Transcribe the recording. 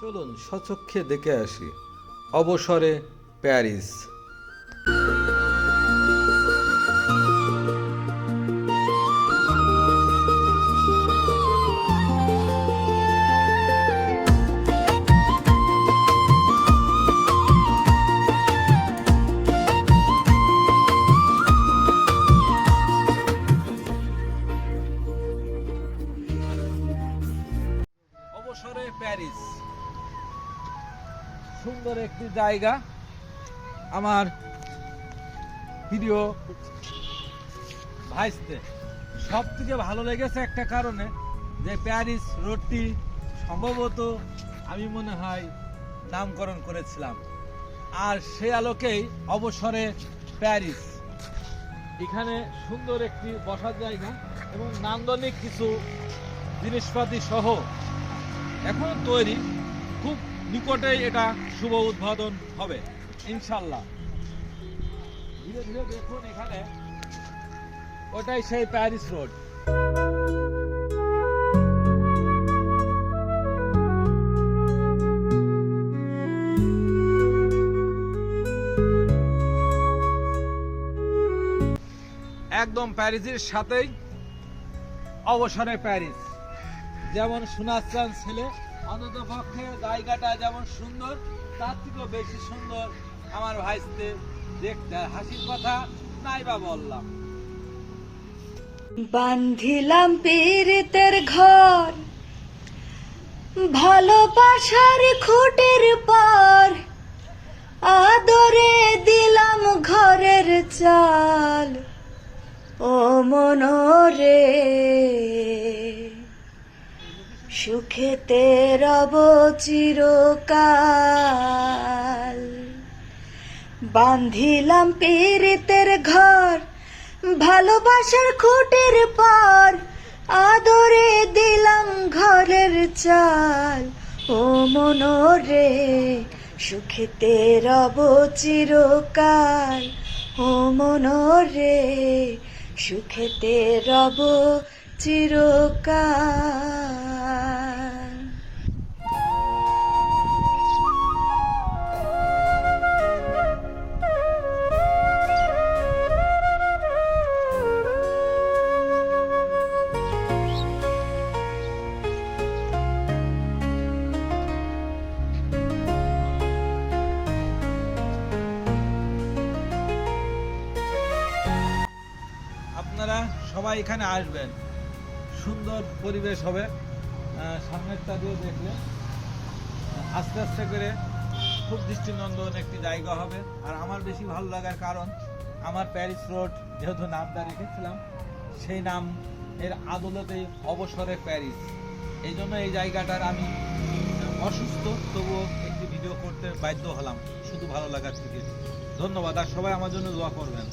চলুন সচক্ষে দেখে আসি। অবসরে প্যারিস। অবসরে প্যারিস। সুন্দর একটি জায়গা। আমার প্রিয় ভাইস্তে। সব থেকে ভালো লেগেছে একটা কারণে যে প্যারিস রোডটি সম্ভবত আমি মনে হয় নামকরণ করেছিলাম। আর সে আলোকেই অবসরে প্যারিস। এখানে সুন্দর একটি বসার জায়গা এবং নান্দনিক কিছু জিনিসপাতি সহ এখন তৈরি খুব নিকটেই এটা শুভ উদ্বোধন হবে ইনশাল্লাহ ধীরে ধীরে দেখুন এখানে, ওটাই সেই প্যারিস রোড। একদম প্যারিসের সাথেই অবসরে প্যারিস। যেমন শোনার চান ছেলে অন্তত পক্ষে জায়গাটা যেমন সুন্দর, তার থেকেও বেশি সুন্দর আমার ভাইস্তে দেখতে। হাসির কথা নাই বা বললাম। বান্ধিলাম পীড়িতের ঘর, ভালোবাসার খুঁটির পার, আদরে দিলাম ঘরের চাল, ও মনরে সুখেতে রব চিরকাল। বান্ধিলাম পীড়িতের ঘর, ভালোবাসার খুঁটির পার, আদরে দিলাম ঘরের চাল। ও মনরে সুখেতে রব চিরকাল। ও মনরে সুখেতে রব চিরকাল। সবাই এখানে আসবেন। সুন্দর পরিবেশ হবে। সামনেরটা দিয়ে দেখলে। আস্তে আস্তে করে খুব দৃষ্টিনন্দন একটি জায়গা হবে। আর আমার বেশি ভালো লাগার কারণ, আমার প্যারিস রোড, যেহেতু নামটা রেখেছিলাম, সেই নাম এর আদলতেই অবসরে প্যারিস। এই জন্য এই জায়গাটার আমি অসুস্থ, তবুও একটি ভিডিও করতে বাধ্য হলাম। শুধু ভালো লাগার থেকে। ধন্যবাদ। আর সবাই আমার জন্য দোয়া করবেন।